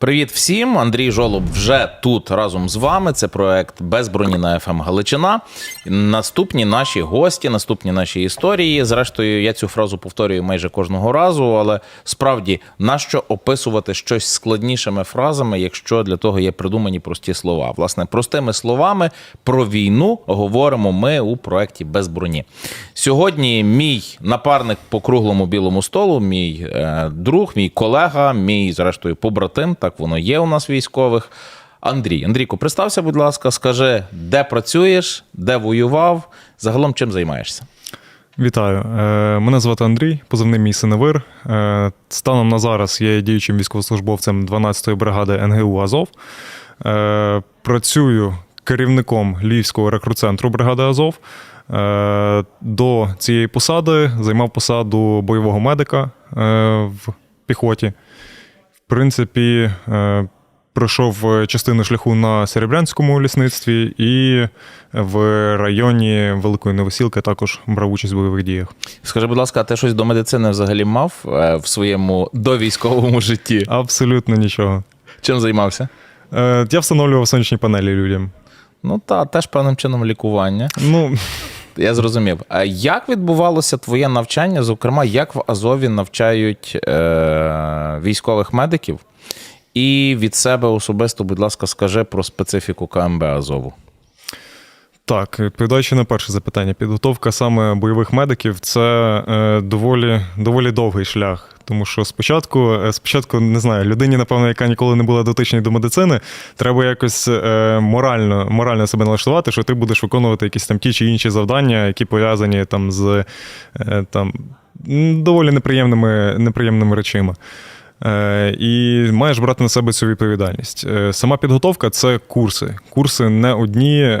Привіт всім! Андрій Жолоб вже тут разом з вами. Це проект без броні на ФМ Галичина. Наступні наші гості, наступні наші історії. Зрештою, я цю фразу повторюю майже кожного разу, але справді нащо описувати щось складнішими фразами, якщо для того є придумані прості слова. Власне, простими словами про війну говоримо ми у проекті без броні. Сьогодні мій напарник по круглому білому столу, мій е, друг, мій колега, мій, зрештою, побратим. Так воно є у нас військових. Андрій, Андрійко, представся, будь ласка, скажи, де працюєш, де воював, загалом чим займаєшся? Вітаю. Е, Мене звати Андрій, позивний мій синевир. Е, Станом на зараз я є діючим військовослужбовцем 12-ї бригади НГУ Азов. Е, Працюю керівником Львівського рекрут-центру бригади Азов. До цієї посади займав посаду бойового медика в піхоті. Принципі, е, пройшов частину шляху на Серебрянському лісництві і в районі Великої Новосілки також брав участь в бойових діях. Скажи, будь ласка, а ти щось до медицини взагалі мав е, в своєму довійськовому житті? Абсолютно нічого. Чим займався? Е, Я встановлював сонячні панелі людям. Ну та теж певним чином лікування. Ну, Я зрозумів. А як відбувалося твоє навчання? Зокрема, як в Азові навчають е- військових медиків? І від себе особисто, будь ласка, скажи про специфіку КМБ Азову. так, відповідаючи на перше запитання, підготовка саме бойових медиків це е, доволі, доволі довгий шлях. Тому що спочатку, е, спочатку, не знаю, людині, напевно, яка ніколи не була дотичною до медицини, треба якось е, морально, морально себе налаштувати, що ти будеш виконувати якісь там ті чи інші завдання, які пов'язані там з е, там, доволі неприємними, неприємними речима. Е, І маєш брати на себе цю відповідальність. Сама підготовка це курси. Курси не одні,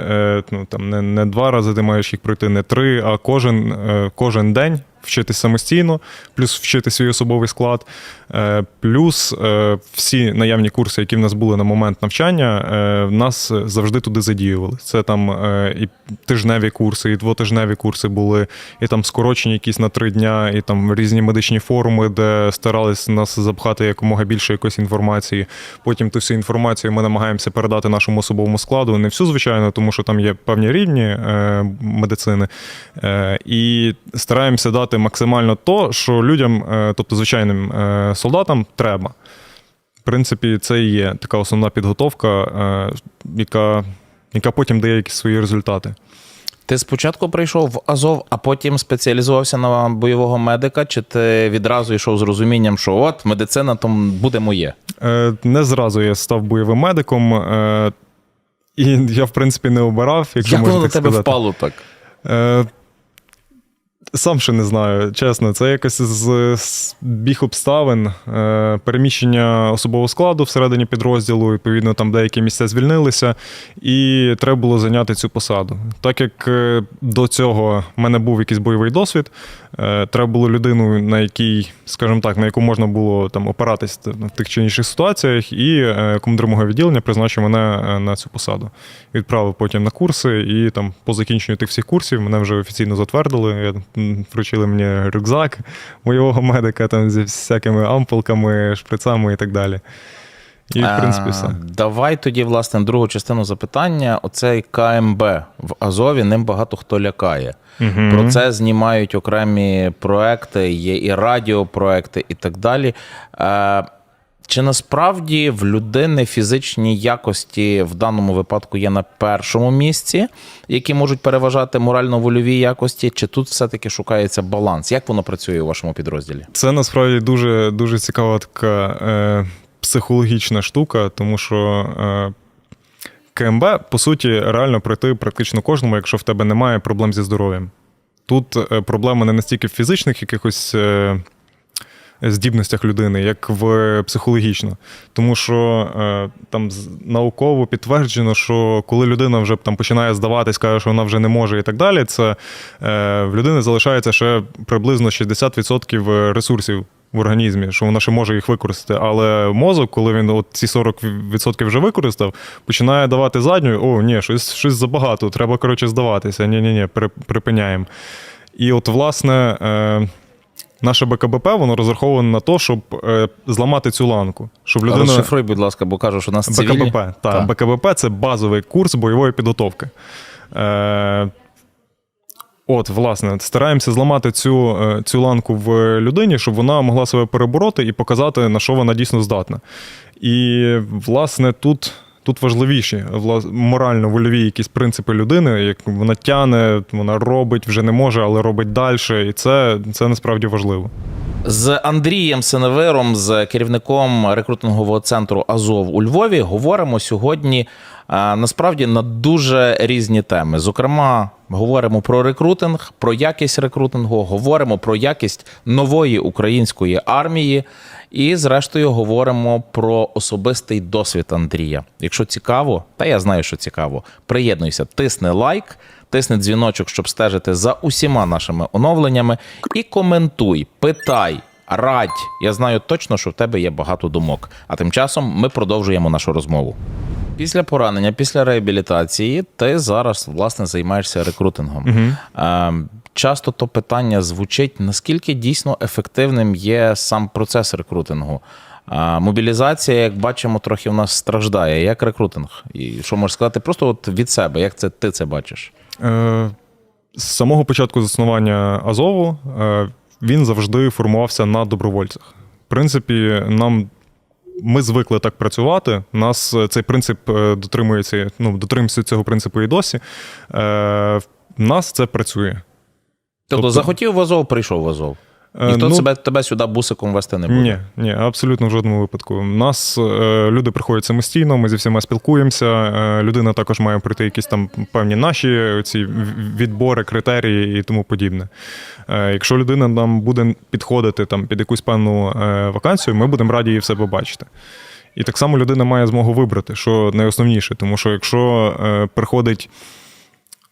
ну там не, не два рази ти маєш їх пройти, не три, а кожен, кожен день вчитись самостійно, плюс вчити свій особовий склад, е, плюс е, всі наявні курси, які в нас були на момент навчання, е, в нас завжди туди задіювали. Це там і тижневі курси, і двотижневі курси були, і там скорочені якісь на три дня, і там різні медичні форуми, де старались нас запхати якомога більше якоїсь інформації. Потім ту всю інформацію ми намагаємося передати нашому особовому складу. Не всю, звичайно, тому що там є певні рівні медицини. І стараємося дати максимально то, що людям, е, тобто звичайним е, солдатам, треба. В принципі, це і є така основна підготовка, е, яка, яка потім дає якісь свої результати. Ти спочатку прийшов в Азов, а потім спеціалізувався на бойового медика, чи ти відразу йшов з розумінням, що от медицина там буде моє? Не зразу я став бойовим медиком, і я, в принципі, не обирав, якщо Як можна воно на тебе сказати. впало так? Сам ще не знаю, чесно. Це якось з, біг обставин, е, переміщення особового складу всередині підрозділу, відповідно, там деякі місця звільнилися, і треба було зайняти цю посаду. Так як е, до цього в мене був якийсь бойовий досвід, е, треба було людину, на якій, скажімо так, на яку можна було там опиратись в тих чи інших ситуаціях, і командир мого відділення призначив мене на цю посаду. Відправив потім на курси, і там по закінченню тих всіх курсів мене вже офіційно затвердили. Я, Вручили мені рюкзак бойового медика там зі всякими ампулками, шприцами і так далі. І, в принципі, все. Давай тоді, власне, другу частину запитання. Оцей КМБ в Азові ним багато хто лякає. Мгм. Про це знімають окремі проекти, є і радіопроекти, і так далі. Чи насправді в людини фізичні якості в даному випадку є на першому місці, які можуть переважати морально-вольові якості, чи тут все-таки шукається баланс? Як воно працює у вашому підрозділі? Це насправді дуже, дуже цікава така е, психологічна штука, тому що е, КМБ, по суті, реально пройти практично кожному, якщо в тебе немає проблем зі здоров'ям. Тут е, проблема не настільки в фізичних якихось. Е, Здібностях людини, як в психологічно. Тому що е, там науково підтверджено, що коли людина вже там починає здаватись, каже, що вона вже не може і так далі, це е, в людини залишається ще приблизно 60% ресурсів в організмі, що вона ще може їх використати. Але мозок, коли він от ці 40% вже використав, починає давати задню, о, ні, щось, щось забагато, треба коротше здаватися. Ні, ні, ні, припиняємо. І от, власне. Наше БКБП воно розраховане на те, щоб е, зламати цю ланку. Щоб людина... Розшифруй, будь ласка, бо кажу, що у нас цивільні. БКБП, так. Так. БКБП це базовий курс бойової підготовки. Е, от, власне, стараємося зламати цю, е, цю ланку в людині, щоб вона могла себе перебороти і показати, на що вона дійсно здатна. І, власне, тут. Тут важливіші морально-вольові якісь принципи людини, як вона тяне, вона робить, вже не може, але робить далі. І це, це насправді важливо. З Андрієм Сеневером, з керівником рекрутингового центру Азов у Львові, говоримо сьогодні насправді на дуже різні теми. Зокрема, говоримо про рекрутинг, про якість рекрутингу, говоримо про якість нової української армії. І, зрештою, говоримо про особистий досвід Андрія. Якщо цікаво, та я знаю, що цікаво, приєднуйся, тисни лайк, тисни дзвіночок, щоб стежити за усіма нашими оновленнями, і коментуй, питай, радь. Я знаю точно, що в тебе є багато думок. А тим часом ми продовжуємо нашу розмову. Після поранення, після реабілітації, ти зараз власне займаєшся рекрутингом. Е, Часто то питання звучить: наскільки дійсно ефективним є сам процес рекрутингу? Мобілізація, як бачимо, трохи в нас страждає. Як рекрутинг? І що можеш сказати? Просто от від себе, як це ти це бачиш? Е, З самого початку заснування Азову е, він завжди формувався на добровольцях. В принципі, нам. Ми звикли так працювати. Нас е, цей принцип дотримується, ну, дотримується цього принципу і досі. В нас це працює. Тобто, Тобто- захотів в Азов, прийшов в Азов. Е, Ніхто ну, тебе, тебе сюди бусиком вести не буде. Ні, ні, абсолютно в жодному випадку. У нас е, люди приходять самостійно, ми зі всіма спілкуємося. Е, людина також має пройти якісь там певні наші ці відбори, критерії і тому подібне. Е, якщо людина нам буде підходити там під якусь певну е, вакансію, ми будемо раді її в себе бачити. І так само людина має змогу вибрати, що найосновніше, тому що якщо е, приходить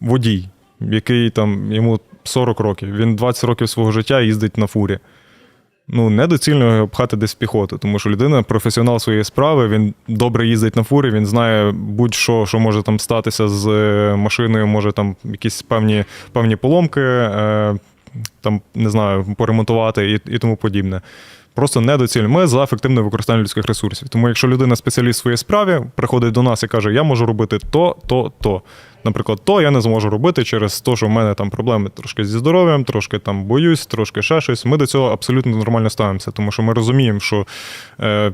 водій, який там йому 40 років, він 20 років свого життя їздить на фурі. Ну, недоцільно його пхати десь в піхоту, тому що людина професіонал своєї справи, він добре їздить на фурі, він знає будь-що, що може там статися з е, машиною, може там якісь певні, певні поломки, е, там, не знаю, поремонтувати і, і тому подібне. Просто недоцільно. Ми за ефективне використання людських ресурсів. Тому якщо людина спеціаліст в своїй справі, приходить до нас і каже, я можу робити то, то, то. Наприклад, то я не зможу робити через те, що в мене там проблеми трошки зі здоров'ям, трошки там боюсь, трошки ще щось. Ми до цього абсолютно нормально ставимося, тому що ми розуміємо, що е,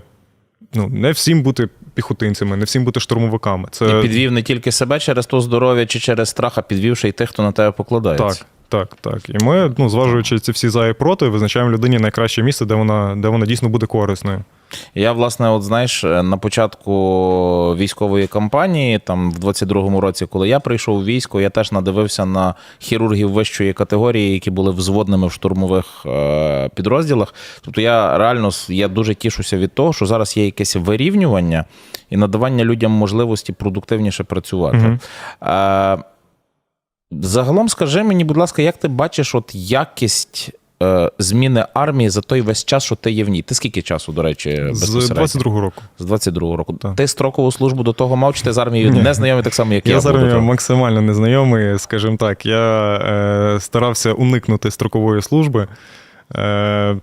ну, не всім бути піхотинцями, не всім бути штурмовиками. Це І підвів не тільки себе через то здоров'я чи через страх, а підвівши і тих, хто на тебе покладається. так, так, так. І ми, ну, зважуючи ці всі за і проти, визначаємо людині найкраще місце, де вона, де вона дійсно буде корисною. Я, власне, от знаєш, на початку військової кампанії, там в 22-му році, коли я прийшов у військо, я теж надивився на хірургів вищої категорії, які були взводними в штурмових е, підрозділах. Тобто я реально я дуже тішуся від того, що зараз є якесь вирівнювання і надавання людям можливості продуктивніше працювати. Мгм. Загалом, скажи мені, будь ласка, як ти бачиш от якість е, зміни армії за той весь час, що ти є в ній? Ти скільки часу, до речі, З безпосередньо? 22-го року. З 22-го року. Так. Ти строкову службу до того мав, чи ти з армією Ні. не знайомий так само, як я. Я з був до того? максимально незнайомий, скажімо так. Я е, старався уникнути строкової служби. Е,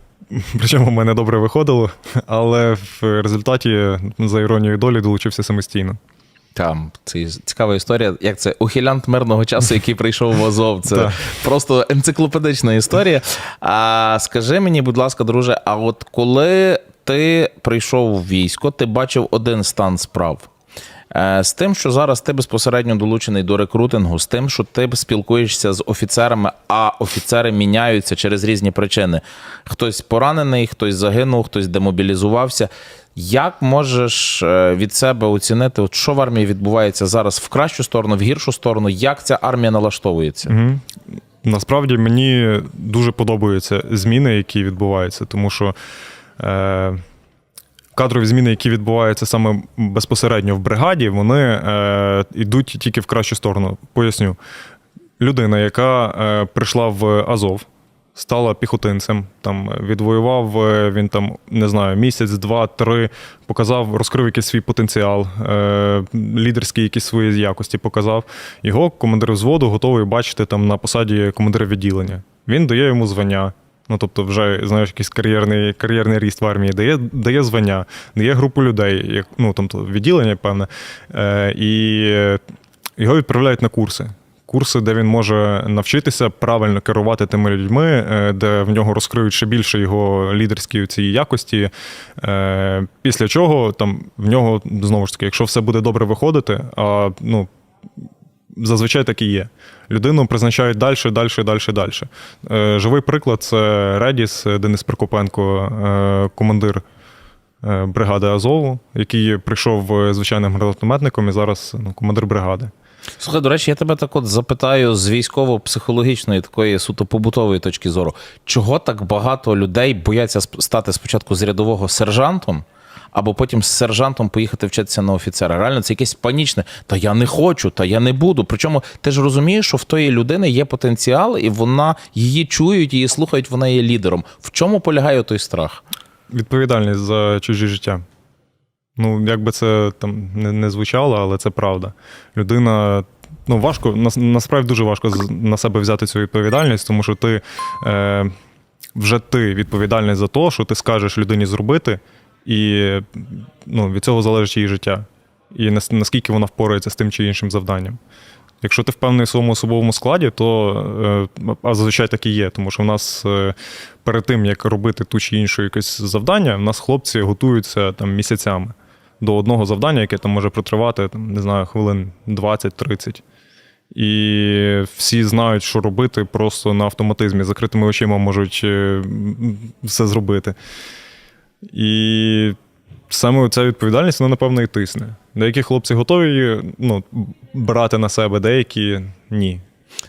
причому в мене добре виходило, але в результаті, за іронією долі, долучився самостійно. Там це цікава історія. Як це ухилянт мирного часу, який прийшов в Азов. Це просто енциклопедична історія. А скажи мені, будь ласка, друже, а от коли ти прийшов в військо, ти бачив один стан справ. Е, З тим, що зараз ти безпосередньо долучений до рекрутингу, з тим, що ти спілкуєшся з офіцерами, а офіцери міняються через різні причини. Хтось поранений, хтось загинув, хтось демобілізувався. Як можеш е, від себе оцінити, от що в армії відбувається зараз в кращу сторону, в гіршу сторону, як ця армія налаштовується? Угу. Насправді мені дуже подобаються зміни, які відбуваються, тому що е, кадрові зміни, які відбуваються саме безпосередньо в бригаді, вони е, йдуть тільки в кращу сторону. Поясню. Людина, яка е, прийшла в Азов, стала піхотинцем, там відвоював е, він там, не знаю, місяць, два, три, показав, розкрив якийсь свій потенціал, е, лідерські якісь свої якості показав. Його командир взводу готовий бачити там на посаді командира відділення. Він дає йому звання. Ну, тобто, вже знаєш, якийсь кар'єрний, кар'єрний ріст в армії, дає, дає звання, дає групу людей, як, ну, там, відділення, певне, е, і його відправляють на курси. Курси, де він може навчитися правильно керувати тими людьми, е, де в нього розкриють ще більше його лідерські ці якості. Е, Після чого там в нього знову ж таки, якщо все буде добре виходити, а ну зазвичай так і є. Людину призначають далі, далі, далі, далі. Е, Живий приклад це Редіс Денис Прокопенко, е, командир бригади Азову, який прийшов звичайним гранатометником і зараз ну, командир бригади. Слухай, до речі, я тебе так от запитаю з військово-психологічної такої суто побутової точки зору, чого так багато людей бояться стати спочатку з рядового сержантом, або потім з сержантом поїхати вчитися на офіцера. Реально, це якесь панічне. Та я не хочу, та я не буду. Причому ти ж розумієш, що в тої людини є потенціал, і вона її чують, її слухають, вона є лідером. В чому полягає той страх? Відповідальність за чужі життя. Ну, як би це там не, не звучало, але це правда. Людина. Ну, важко, нас- насправді дуже важко на себе взяти цю відповідальність, тому що ти е, вже ти відповідальний за те, що ти скажеш людині зробити, і ну, від цього залежить її життя. І наскільки вона впорається з тим чи іншим завданням. Якщо ти впевнений в своєму особовому складі, то е, а зазвичай так і є, тому що в нас е, перед тим, як робити ту чи іншу якесь завдання, в нас хлопці готуються там місяцями до одного завдання, яке там може протривати, там, не знаю, хвилин 20-30. І всі знають, що робити просто на автоматизмі, закритими очима можуть е, все зробити. І саме ця відповідальність, вона, напевно, і тисне. Деякі хлопці готові ну, брати на себе, деякі ні.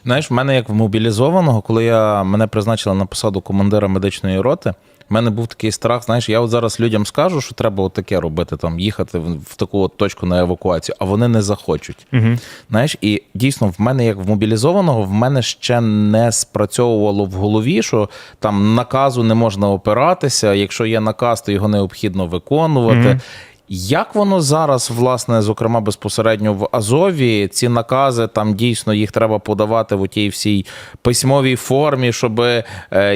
Знаєш, в мене як в мобілізованого, коли я мене призначили на посаду командира медичної роти, в мене був такий страх. Знаєш, я от зараз людям скажу, що треба от таке робити, там їхати в, в таку от точку на евакуацію, а вони не захочуть. Угу. Знаєш, і дійсно в мене, як в мобілізованого, в мене ще не спрацьовувало в голові, що там наказу не можна опиратися. Якщо є наказ, то його необхідно виконувати. Мгм. Як воно зараз, власне, зокрема безпосередньо в Азові, ці накази там дійсно їх треба подавати в тій всій письмовій формі, щоб, е,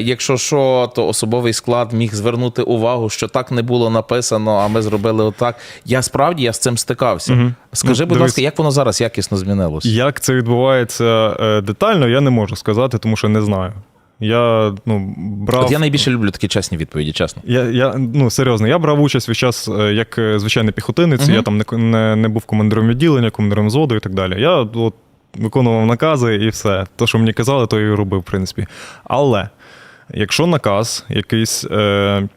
якщо що, то особовий склад міг звернути увагу, що так не було написано, а ми зробили отак. Я справді я з цим стикався. Мгм. Скажи, Ну, будь дивись. ласка, як воно зараз якісно змінилось? Як це відбувається е, детально, я не можу сказати, тому що не знаю. Я ну, брав. От я найбільше люблю такі чесні відповіді, чесно. Я, я ну серйозно, я брав участь весь час е, як е, звичайний піхотинець. угу. Я там не, не, не був командиром відділення, командиром взводу і так далі. Я от виконував накази і все. Те, що мені казали, то і робив, в принципі. Але якщо наказ якийсь. Е,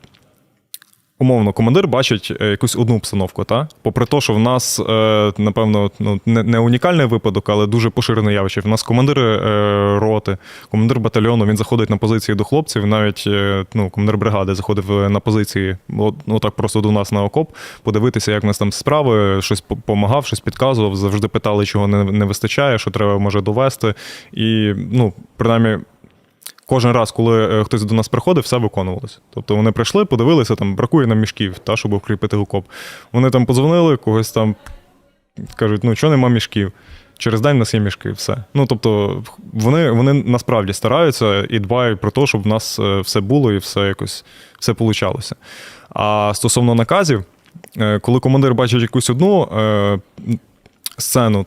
Умовно, командир бачить е, якусь одну обстановку, та? попри те, що в нас, е, напевно, ну, не, унікальний випадок, але дуже поширене явище. В нас командир е, роти, командир батальйону, він заходить на позиції до хлопців, навіть ну, командир бригади заходив на позиції, ну просто до нас на окоп, подивитися, як в нас там справи, щось допомагав, щось підказував, завжди питали, чого не, не вистачає, що треба може довести. І, ну, принаймні, кожен раз, коли е, хтось до нас приходив, все виконувалося. Тобто вони прийшли, подивилися, там бракує нам мішків, та, щоб укріпити окоп. Вони там подзвонили, когось там кажуть, ну чого нема мішків? Через день у нас є мішки, все. Ну тобто, вони, вони насправді стараються і дбають про те, щоб в нас е, все було і все якось все получалося. А стосовно наказів, е, коли командир бачить якусь одну сцену,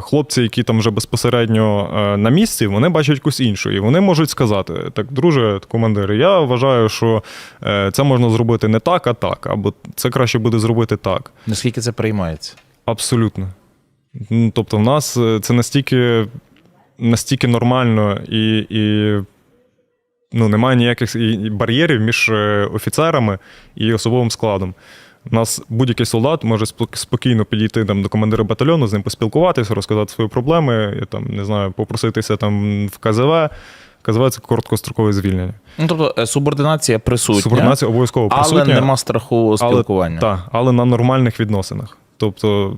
Хлопці, які там вже безпосередньо е, на місці, вони бачать якусь іншу. І вони можуть сказати: так, друже, командир, я вважаю, що е, це можна зробити не так, а так, або це краще буде зробити так. Наскільки це приймається? Абсолютно. Ну, тобто, в нас е, це настільки, настільки нормально і, і ну, немає ніяких бар'єрів між е, офіцерами і особовим складом. Нас будь-який солдат може спок- спокійно підійти там, до командира батальйону, з ним поспілкуватися, розказати свої проблеми, і, там, не знаю, попроситися там, в КЗВ. КЗВ це короткострокове звільнення. Ну тобто е, субординація присутня, Субординація обов'язково присутня. але нема страху але, спілкування. так, але на нормальних відносинах. Тобто,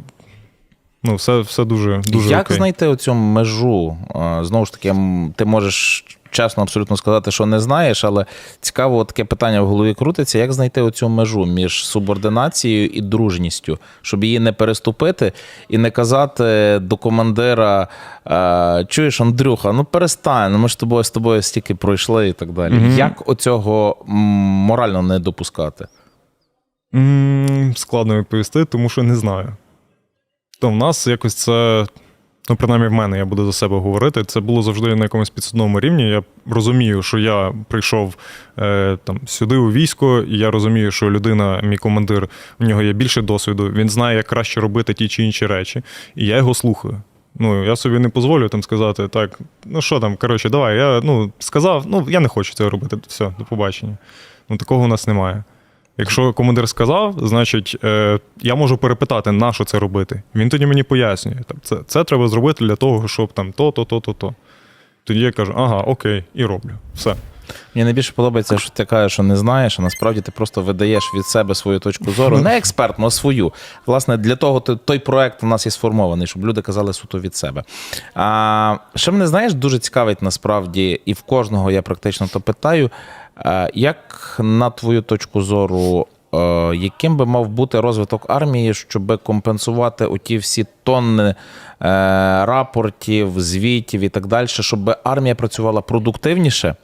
Ну, все, все дуже, дуже Як окей. знайти оцю межу? Знову ж таки, ти можеш чесно абсолютно сказати, що не знаєш, але цікаво, таке питання в голові крутиться: як знайти оцю межу між субординацією і дружністю, щоб її не переступити і не казати до командира: чуєш, Андрюха, ну перестань, ну ми ж з тобою з тобою стільки пройшли і так далі. Мгм. Як оцього морально не допускати? М, Складно відповісти, тому що не знаю. То в нас якось це, ну, принаймні в мене, я буду за себе говорити, це було завжди на якомусь підсудному рівні. Я розумію, що я прийшов е, там, сюди у військо, і я розумію, що людина, мій командир, в нього є більше досвіду, він знає, як краще робити ті чи інші речі, і я його слухаю. Ну, я собі не дозволю там сказати, так, ну що там, коротше, давай, я ну, сказав, ну я не хочу цього робити. Все, до побачення. Ну, такого у нас немає. Якщо командир сказав, значить е, я можу перепитати, на що це робити. Він тоді мені пояснює. Там, це, це треба зробити для того, щоб там то, то, то, то, то. Тоді я кажу, ага, окей, і роблю. Все. Мені найбільше подобається, що ти кажеш, що не знаєш, а насправді ти просто видаєш від себе свою точку зору. Не експертну, а свою. Власне, для того той- той проект у нас і сформований, щоб люди казали суто від себе. А, що мене знаєш, дуже цікавить насправді, і в кожного я практично то питаю. а, Як на твою точку зору, е, яким би мав бути розвиток армії, щоб компенсувати оті всі тонни е, рапортів, звітів і так далі, щоб армія працювала продуктивніше?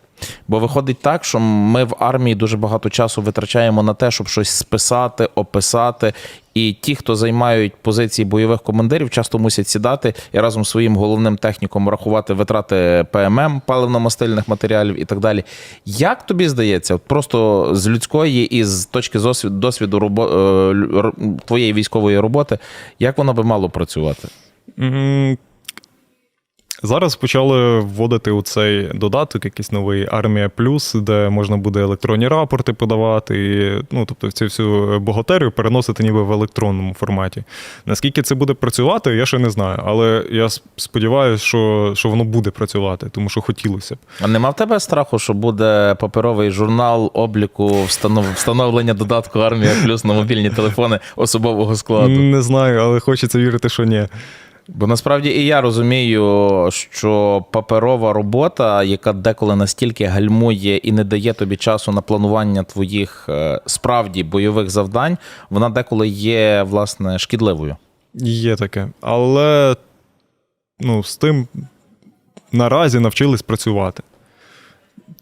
Бо виходить так, що ми в армії дуже багато часу витрачаємо на те, щоб щось списати, описати. І ті, хто займають позиції бойових командирів, часто мусять сідати і разом з своїм головним техніком рахувати витрати ПММ, паливно-мастильних матеріалів і так далі. Як тобі здається, просто з людської і з точки досвіду робо, е, твоєї військової роботи, як воно би мало працювати? Зараз почали вводити у цей додаток, якийсь новий Армія Плюс, де можна буде електронні рапорти подавати, і, ну тобто цю всю бухгалтерію переносити ніби в електронному форматі. Наскільки це буде працювати, я ще не знаю. Але я сподіваюся, що, що воно буде працювати, тому що хотілося б. А нема в тебе страху, що буде паперовий журнал обліку встанов... встановлення додатку армія плюс на мобільні телефони особового складу? Не знаю, але хочеться вірити, що ні. Бо насправді і я розумію, що паперова робота, яка деколи настільки гальмує і не дає тобі часу на планування твоїх е, справді бойових завдань, вона деколи є власне шкідливою. Є таке. Але ну, з тим наразі навчились працювати.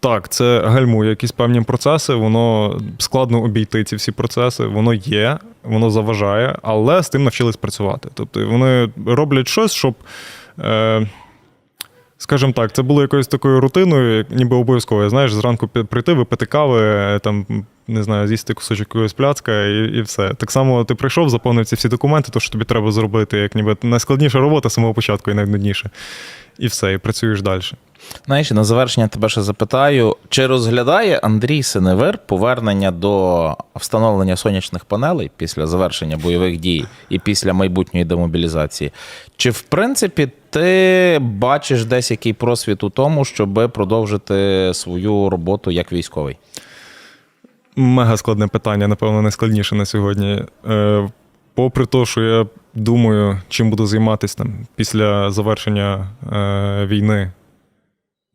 Так, це гальмує якісь певні процеси, воно складно обійти ці всі процеси, воно є, воно заважає, але з тим навчились працювати. Тобто вони роблять щось, щоб. Е, Скажімо так, це було якоюсь такою рутиною, ніби обов'язково. Знаєш, зранку прийти, випити кави, там, не знаю, з'їсти кусочок якогось пляцка і, і все. Так само ти прийшов, заповнив ці всі документи, то що тобі треба зробити, як ніби найскладніша робота з самого початку і найнудніше. І все, і працюєш далі. Знаєш, на завершення тебе ще запитаю: чи розглядає Андрій Синевир повернення до встановлення сонячних панелей після завершення бойових дій і після майбутньої демобілізації? Чи в принципі ти бачиш десь який просвіт у тому, щоб продовжити свою роботу як військовий? Мега складне питання, напевно, найскладніше на сьогодні. Е, попри те, що я думаю, чим буду займатися там після завершення е, війни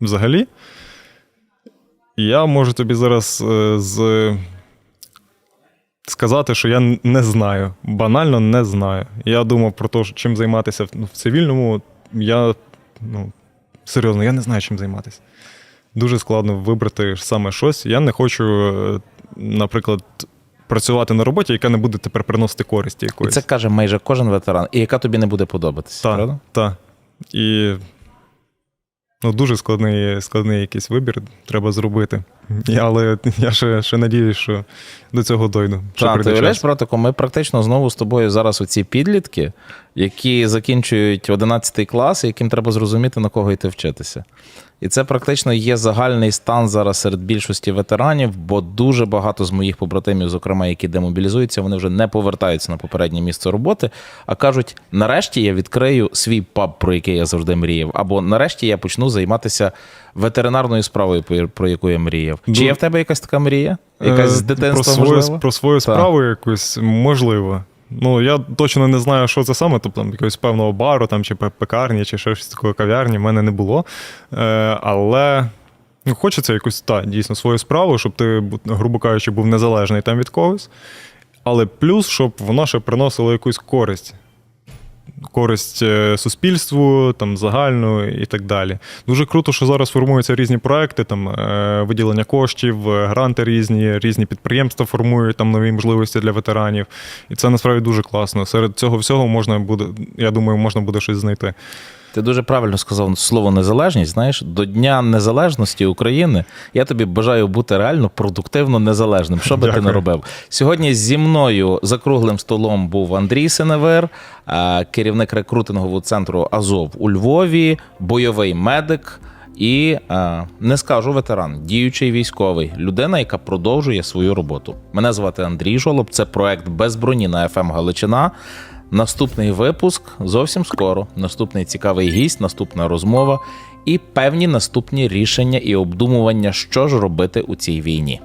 взагалі, я можу тобі зараз е, з... сказати, що я не знаю. Банально не знаю. Я думав про те, чим займатися в, ну, в цивільному. Я ну, серйозно, я не знаю, чим займатися. Дуже складно вибрати саме щось. Я не хочу, е, наприклад, працювати на роботі, яка не буде тепер приносити користі І якоїсь. це каже майже кожен ветеран, і яка тобі не буде подобатися, Так, правда? так. І ну, дуже складний, складний якийсь вибір треба зробити. Я, але я ще, ще надіюсь, що до цього дойду. Так, ти уявляєш, братику, ми практично знову з тобою зараз оці підлітки, які закінчують 11 клас, і яким треба зрозуміти, на кого йти вчитися. І це практично є загальний стан зараз серед більшості ветеранів, бо дуже багато з моїх побратимів, зокрема, які демобілізуються, вони вже не повертаються на попереднє місце роботи, а кажуть: нарешті я відкрию свій паб, про який я завжди мріяв, або нарешті я почну займатися ветеринарною справою, про- яку я мріяв. Чи Ну, є в тебе якась така мрія? Якась з Е, дитинства про свою, можливо? про свою справу якусь можливо. Ну, я точно не знаю, що це саме, тобто там якогось певного бару там, чи пекарні, чи щось такої кав'ярні в мене не було. Е, але ну, хочеться якусь та, дійсно свою справу, щоб ти, грубо кажучи, був незалежний там від когось. Але плюс, щоб воно ще приносило якусь користь. Користь е, суспільству, там, загальну і так далі. Дуже круто, що зараз формуються різні проекти, там, е, виділення коштів, е, гранти різні, різні підприємства формують там нові можливості для ветеранів. І це насправді дуже класно. Серед цього всього можна буде, я думаю, можна буде щось знайти. Ти дуже правильно сказав слово незалежність. Знаєш, до Дня Незалежності України я тобі бажаю бути реально продуктивно незалежним. Що би ти не робив? Сьогодні зі мною за круглим столом був Андрій Синевер, е, керівник рекрутингового центру Азов у Львові, бойовий медик. І е, не скажу ветеран, діючий військовий, людина, яка продовжує свою роботу. Мене звати Андрій Жолоб. Це проект без броні на ФМ Галичина. Наступний випуск зовсім скоро. Наступний цікавий гість, наступна розмова і певні наступні рішення і обдумування, що ж робити у цій війні.